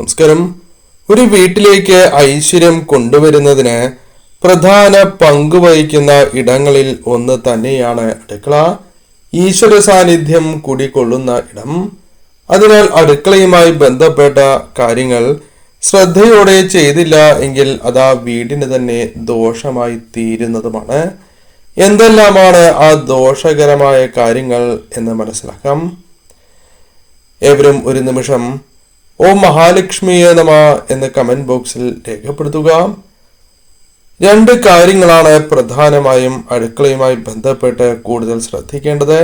നമസ്കാരം. ഒരു വീട്ടിലേക്ക് ഐശ്വര്യം കൊണ്ടുവരുന്നതിന് പ്രധാന പങ്ക് വഹിക്കുന്ന ഇടങ്ങളിൽ ഒന്ന് തന്നെയാണ് അടുക്കള. ഈശ്വര സാന്നിധ്യം കുടികൊള്ളുന്ന ഇടം. അതിനാൽ അടുക്കളയുമായി ബന്ധപ്പെട്ട കാര്യങ്ങൾ ശ്രദ്ധയോടെ ചെയ്തില്ല എങ്കിൽ അത് ആ വീടിന് തന്നെ ദോഷമായി തീരുന്നതുമാണ്. എന്തെല്ലാമാണ് ആ ദോഷകരമായ കാര്യങ്ങൾ എന്ന് മനസ്സിലാക്കാം. ഏവരും ഒരു നിമിഷം ഓ മഹാലക്ഷ്മിയെ നമ എന്ന് കമന്റ് ബോക്സിൽ രേഖപ്പെടുത്തുക. രണ്ട് കാര്യങ്ങളാണ് പ്രധാനമായും അടുക്കളയുമായി ബന്ധപ്പെട്ട് കൂടുതൽ ശ്രദ്ധിക്കേണ്ടത്.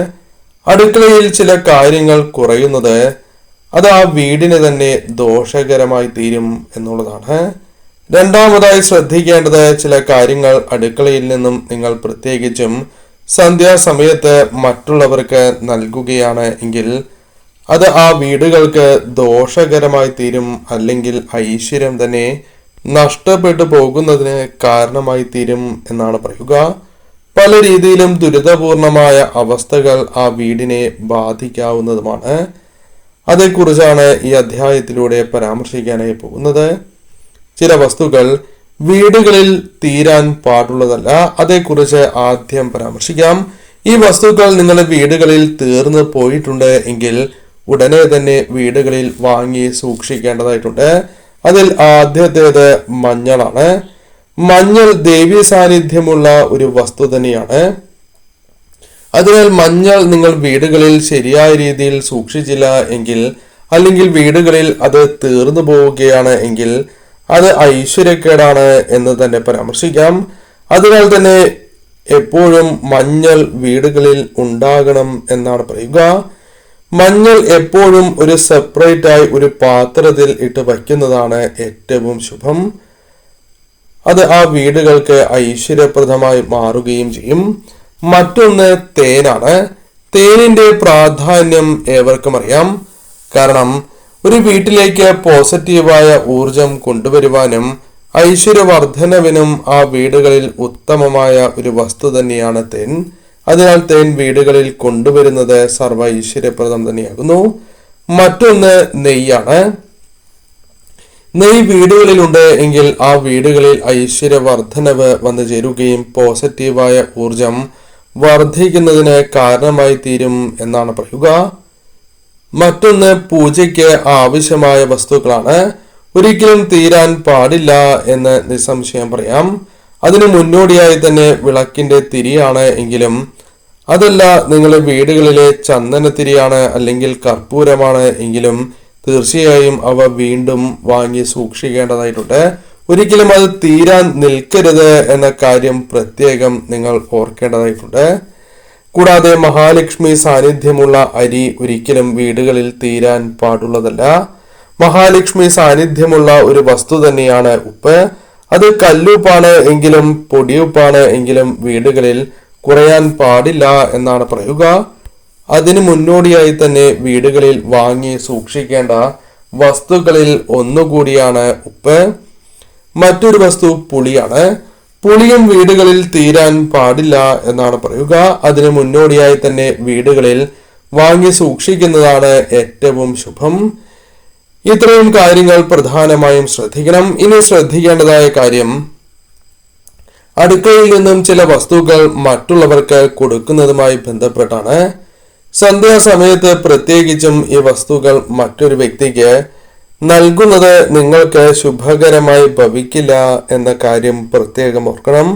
അടുക്കളയിൽ ചില കാര്യങ്ങൾ കുറയുന്നത് അത് ആ വീടിന് തന്നെ ദോഷകരമായി തീരും എന്നുള്ളതാണ്. രണ്ടാമതായി ശ്രദ്ധിക്കേണ്ടത് ചില കാര്യങ്ങൾ അടുക്കളയിൽ നിന്നും നിങ്ങൾ പ്രത്യേകിച്ചും സന്ധ്യാസമയത്ത് മറ്റുള്ളവർക്ക് നൽകുകയാണ് എങ്കിൽ അത് ആ വീടുകൾക്ക് ദോഷകരമായി തീരും അല്ലെങ്കിൽ ഐശ്വര്യം തന്നെ നഷ്ടപ്പെട്ടു പോകുന്നതിന് കാരണമായി തീരും എന്നാണ് പറയുക. പല രീതിയിലും ദുരിതപൂർണമായ അവസ്ഥകൾ ആ വീടിനെ ബാധിക്കാവുന്നതുമാണ്. അതേക്കുറിച്ചാണ് ഈ അധ്യായത്തിലൂടെ പരാമർശിക്കാനായി പോകുന്നത്. ചില വസ്തുക്കൾ വീടുകളിൽ തീരാൻ പാടുള്ളതല്ല. അതേക്കുറിച്ച് ആദ്യം പരാമർശിക്കാം. ഈ വസ്തുക്കൾ നിങ്ങളുടെ വീടുകളിൽ തീർന്നു പോയിട്ടുണ്ട് എങ്കിൽ ഉടനെ തന്നെ വീടുകളിൽ വാങ്ങി സൂക്ഷിക്കേണ്ടതായിട്ടുണ്ട്. അതിൽ ആദ്യത്തേത് മഞ്ഞളാണ്. മഞ്ഞൾ ദേവീ സാന്നിധ്യമുള്ള ഒരു വസ്തു തന്നെയാണ്. അതിനാൽ മഞ്ഞൾ നിങ്ങൾ വീടുകളിൽ ശരിയായ രീതിയിൽ സൂക്ഷിച്ചില്ല എങ്കിൽ അല്ലെങ്കിൽ വീടുകളിൽ അത് തീർന്നു പോവുകയാണ് എങ്കിൽ അത് ഐശ്വര്യക്കേടാണ് എന്ന് തന്നെ പരാമർശിക്കാം. അതിനാൽ തന്നെ എപ്പോഴും മഞ്ഞൾ വീടുകളിൽ ഉണ്ടാകണം എന്നാണ് പറയുക. മഞ്ഞൾ എപ്പോഴും ഒരു സെപ്പറേറ്റ് ആയി ഒരു പാത്രത്തിൽ ഇട്ട് വയ്ക്കുന്നതാണ് ഏറ്റവും ശുഭം. അത് ആ വീടുകൾക്ക് ഐശ്വര്യപ്രദമായി മാറുകയും ചെയ്യും. മറ്റൊന്ന് തേനാണ്. തേനിന്റെ പ്രാധാന്യം ഏവർക്കും അറിയാം. കാരണം ഒരു വീട്ടിലേക്ക് പോസിറ്റീവായ ഊർജം കൊണ്ടുവരുവാനും ഐശ്വര്യവർദ്ധനവിനും ആ വീടുകളിൽ ഉത്തമമായ ഒരു വസ്തു തന്നെയാണ് തേൻ. അതിനാൽ തേൻ വീടുകളിൽ കൊണ്ടുവരുന്നത് സർവ ഐശ്വര്യപ്രദം തന്നെയാകുന്നു. മറ്റൊന്ന് നെയ്യാണ്. നെയ് വീടുകളിലുണ്ട് എങ്കിൽ ആ വീടുകളിൽ ഐശ്വര്യവർദ്ധനവ് വന്നു ചേരുകയും പോസിറ്റീവായ ഊർജം വർദ്ധിക്കുന്നതിന് കാരണമായി തീരും എന്നാണ് പറയുക. മറ്റൊന്ന് പൂജയ്ക്ക് ആവശ്യമായ വസ്തുക്കളാണ്. ഒരിക്കലും തീരാൻ പാടില്ല എന്ന് നിസ്സംശയം പറയാം. അതിന് മുന്നോടിയായി തന്നെ വിളക്കിന്റെ തിരിയാണ് എങ്കിലും അതല്ല നിങ്ങളുടെ വീടുകളിലെ ചന്ദന ചന്ദനത്തിരിയാണ് അല്ലെങ്കിൽ കർപ്പൂരമാണ് എങ്കിലും തീർച്ചയായും അവ വീണ്ടും വാങ്ങി സൂക്ഷിക്കേണ്ടതായിട്ടുണ്ട്. ഒരിക്കലും അത് തീരാൻ നിൽക്കരുത് എന്ന കാര്യം പ്രത്യേകം നിങ്ങൾ ഓർക്കേണ്ടതായിട്ടുണ്ട്. കൂടാതെ മഹാലക്ഷ്മി സാന്നിധ്യമുള്ള അരി ഒരിക്കലും വീടുകളിൽ തീരാൻ പാടുള്ളതല്ല. മഹാലക്ഷ്മി സാന്നിധ്യമുള്ള ഒരു വസ്തു തന്നെയാണ് ഉപ്പ്. അത് കല്ലുപ്പാണ് എങ്കിലും പൊടിയുപ്പാണ് എങ്കിലും വീടുകളിൽ കുറയാൻ പാടില്ല എന്നാണ് പറയുക. അതിനു മുന്നോടിയായി തന്നെ വീടുകളിൽ വാങ്ങി സൂക്ഷിക്കേണ്ട വസ്തുക്കളിൽ ഒന്നുകൂടിയാണ് ഉപ്പ്. മറ്റൊരു വസ്തു പുളിയാണ്. പുളിയും വീടുകളിൽ തീരാൻ പാടില്ല എന്നാണ് പറയുക. അതിന് മുന്നോടിയായി തന്നെ വീടുകളിൽ വാങ്ങി സൂക്ഷിക്കുന്നതാണ് ഏറ്റവും ശുഭം. ഇത്രയും കാര്യങ്ങൾ പ്രധാനമായും ശ്രദ്ധിക്കണം. ഇനി ശ്രദ്ധിക്കേണ്ടതായ കാര്യം അടുക്കളയിൽ നിന്നും ചില വസ്തുക്കൾ മറ്റുള്ളവർക്ക് കൊടുക്കുന്നതുമായി ബന്ധപ്പെട്ടാണ്. സന്ധ്യാസമയത്ത് പ്രത്യേകിച്ചും ഈ വസ്തുക്കൾ മറ്റൊരു വ്യക്തിക്ക് നൽകുന്നത് നിങ്ങൾക്ക് ശുഭകരമായി ഭവിക്കില്ല എന്ന കാര്യം പ്രത്യേകം ഓർക്കണം.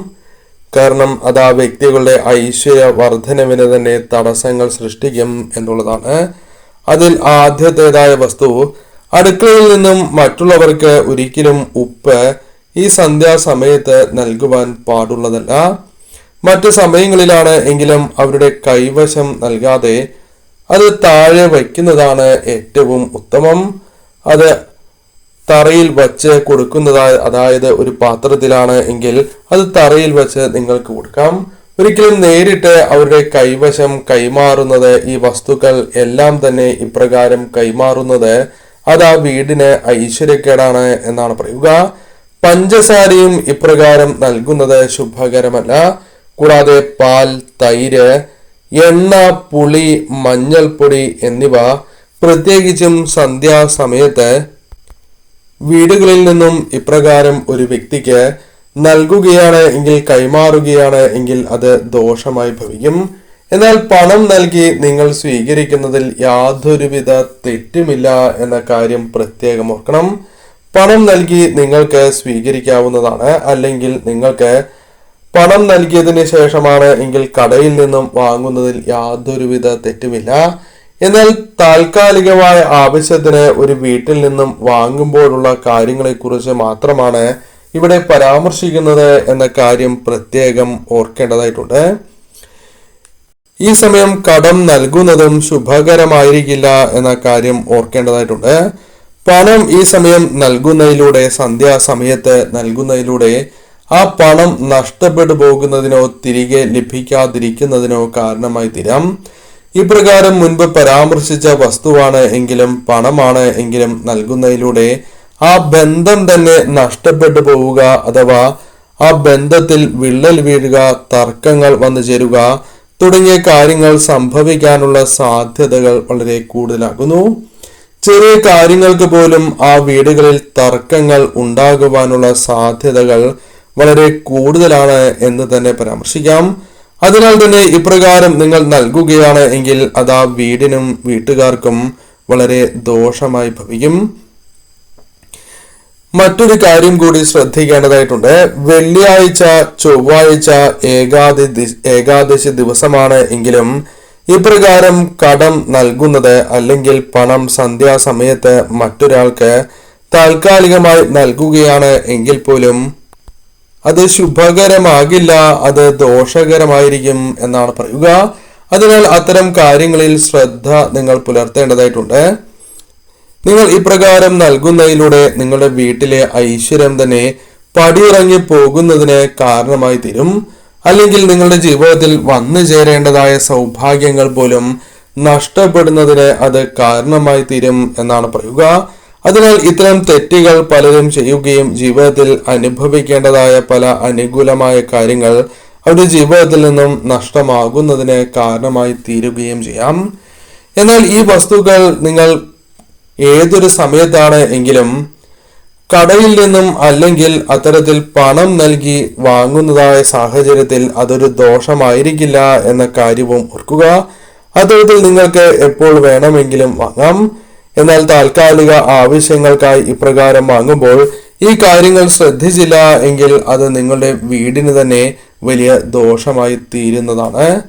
കാരണം അത് ആ വ്യക്തികളുടെ ഐശ്വര്യ വർധനവിന് തന്നെ തടസ്സങ്ങൾ സൃഷ്ടിക്കും എന്നുള്ളതാണ്. അതിൽ ആദ്യത്തേതായ വസ്തു അടുക്കളയിൽ നിന്നും മറ്റുള്ളവർക്ക് ഒരിക്കലും ഉപ്പ് ഈ സന്ധ്യാസമയത്ത് നൽകുവാൻ പാടുള്ളതല്ല. മറ്റു സമയങ്ങളിലാണ് എങ്കിലും അവരുടെ കൈവശം നൽകാതെ അത് താഴെ വയ്ക്കുന്നതാണ് ഏറ്റവും ഉത്തമം. അത് തറയിൽ വച്ച് കൊടുക്കുന്നതായ അതായത് ഒരു പാത്രത്തിലാണ് എങ്കിൽ അത് തറയിൽ വച്ച് നിങ്ങൾക്ക് കൊടുക്കാം. ഒരിക്കലും നേരിട്ട് അവരുടെ കൈവശം കൈമാറുന്നത് ഈ വസ്തുക്കൾ എല്ലാം തന്നെ ഇപ്രകാരം കൈമാറുന്നത് അത് ആ വീടിന് ഐശ്വര്യക്കേടാണ് എന്നാണ് പറയുക. പഞ്ചസാരയും ഇപ്രകാരം നൽകുന്നത് ശുഭകരമല്ല. കൂടാതെ പാൽ തൈര് എണ്ണ പുളി മഞ്ഞൾപ്പൊടി എന്നിവ പ്രത്യേകിച്ചും സന്ധ്യാസമയത്ത് വീടുകളിൽ നിന്നും ഇപ്രകാരം ഒരു വ്യക്തിക്ക് നൽകുകയാണ് എങ്കിൽ കൈമാറുകയാണ് എങ്കിൽ അത് ദോഷമായി ഭവിക്കും. എന്നാൽ പണം നൽകി നിങ്ങൾ സ്വീകരിക്കുന്നതിൽ യാതൊരുവിധ തെറ്റുമില്ല എന്ന കാര്യം പ്രത്യേകം ഓർക്കണം. പണം നൽകി നിങ്ങൾക്ക് സ്വീകരിക്കാവുന്നതാണ് അല്ലെങ്കിൽ നിങ്ങൾക്ക് പണം നൽകിയതിന് ശേഷമാണ് എങ്കിൽ കടയിൽ നിന്നും വാങ്ങുന്നതിൽ യാതൊരുവിധ തെറ്റുമില്ല. എന്നാൽ താൽക്കാലികമായ ആവശ്യത്തിന് ഒരു വീട്ടിൽ നിന്നും വാങ്ങുമ്പോഴുള്ള കാര്യങ്ങളെക്കുറിച്ച് മാത്രമാണ് ഇവിടെ പരാമർശിക്കുന്നത് എന്ന കാര്യം പ്രത്യേകം ഓർക്കേണ്ടതായിട്ടുണ്ട്. ഈ സമയം കടം നൽകുന്നതും ശുഭകരമായിരിക്കില്ല എന്ന കാര്യം ഓർക്കേണ്ടതായിട്ടുണ്ട്. പണം ഈ സമയം നൽകുന്നതിലൂടെ സന്ധ്യാസമയത്ത് നൽകുന്നതിലൂടെ ആ പണം നഷ്ടപ്പെട്ടു പോകുന്നതിനോ തിരികെ ലഭിക്കാതിരിക്കുന്നതിനോ കാരണമായി തീരാം. ഇപ്രകാരം മുൻപ് പരാമർശിച്ച വസ്തുവാണ് എങ്കിലും പണമാണ് എങ്കിലും നൽകുന്നതിലൂടെ ആ ബന്ധം തന്നെ നഷ്ടപ്പെട്ടു പോവുക അഥവാ ആ ബന്ധത്തിൽ വിള്ളൽ വീഴുക തർക്കങ്ങൾ വന്നു ചേരുക തുടങ്ങിയ കാര്യങ്ങൾ സംഭവിക്കാനുള്ള സാധ്യതകൾ വളരെ കൂടുതലാകുന്നു. ചെറിയ കാര്യങ്ങൾക്ക് പോലും ആ വീടുകളിൽ തർക്കങ്ങൾ ഉണ്ടാകുവാനുള്ള സാധ്യതകൾ വളരെ കൂടുതലാണ് എന്ന് തന്നെ പരാമർശിക്കാം. അതിനാൽ തന്നെ ഇപ്രകാരം നിങ്ങൾ നൽകുകയാണ് എങ്കിൽ അത് ആ വീടിനും വീട്ടുകാർക്കും വളരെ ദോഷമായി ഭവിക്കും. മറ്റൊരു കാര്യം കൂടി ശ്രദ്ധിക്കേണ്ടതായിട്ടുണ്ട്. വെള്ളിയാഴ്ച ചൊവ്വാഴ്ച ഏകാദി ഏകാദശി ദിവസമാണ് എങ്കിലും ഇപ്രകാരം കടം നൽകുന്നത് അല്ലെങ്കിൽ പണം സന്ധ്യാസമയത്ത് മറ്റൊരാൾക്ക് താൽക്കാലികമായി നൽകുകയാണ് എങ്കിൽ പോലും അത് ശുഭകരമാകില്ല അത് ദോഷകരമായിരിക്കും എന്നാണ് പറയുക. അതിനാൽ അത്തരം കാര്യങ്ങളിൽ ശ്രദ്ധ നിങ്ങൾ പുലർത്തേണ്ടതായിട്ടുണ്ട്. നിങ്ങൾ ഇപ്രകാരം നൽകുന്നതിലൂടെ നിങ്ങളുടെ വീട്ടിലെ ഐശ്വര്യം തന്നെ പടിയിറങ്ങി പോകുന്നതിന് കാരണമായി തീരും. അല്ലെങ്കിൽ നിങ്ങളുടെ ജീവിതത്തിൽ വന്നു ചേരേണ്ടതായ സൗഭാഗ്യങ്ങൾ പോലും നഷ്ടപ്പെടുന്നതിന് അത് കാരണമായി തീരും എന്നാണ് പറയുക. അതിനാൽ ഇത്തരം തെറ്റുകൾ പലരും ചെയ്യുകയും ജീവിതത്തിൽ അനുഭവിക്കേണ്ടതായ പല അനുകൂലമായ കാര്യങ്ങൾ അവരുടെ ജീവിതത്തിൽ നിന്നും നഷ്ടമാകുന്നതിന് കാരണമായി തീരുകയും ചെയ്യാം. എന്നാൽ ഈ വസ്തുക്കൾ നിങ്ങൾ ഏതൊരു സമയത്താണ് എങ്കിലും കടയിൽ നിന്നും അല്ലെങ്കിൽ അത്തരത്തിൽ പണം നൽകി വാങ്ങുന്നതായ സാഹചര്യത്തിൽ അതൊരു ദോഷമായിരിക്കില്ല എന്ന കാര്യവും ഓർക്കുക. അത്തരത്തിൽ നിങ്ങൾക്ക് എപ്പോൾ വേണമെങ്കിലും വാങ്ങാം. എന്നാൽ താൽക്കാലിക ആവശ്യങ്ങൾക്കായി ഇപ്രകാരം വാങ്ങുമ്പോൾ ഈ കാര്യങ്ങൾ ശ്രദ്ധിച്ചില്ല എങ്കിൽ അത് നിങ്ങളുടെ വീടിന് തന്നെ വലിയ ദോഷമായി തീരുന്നതാണ്.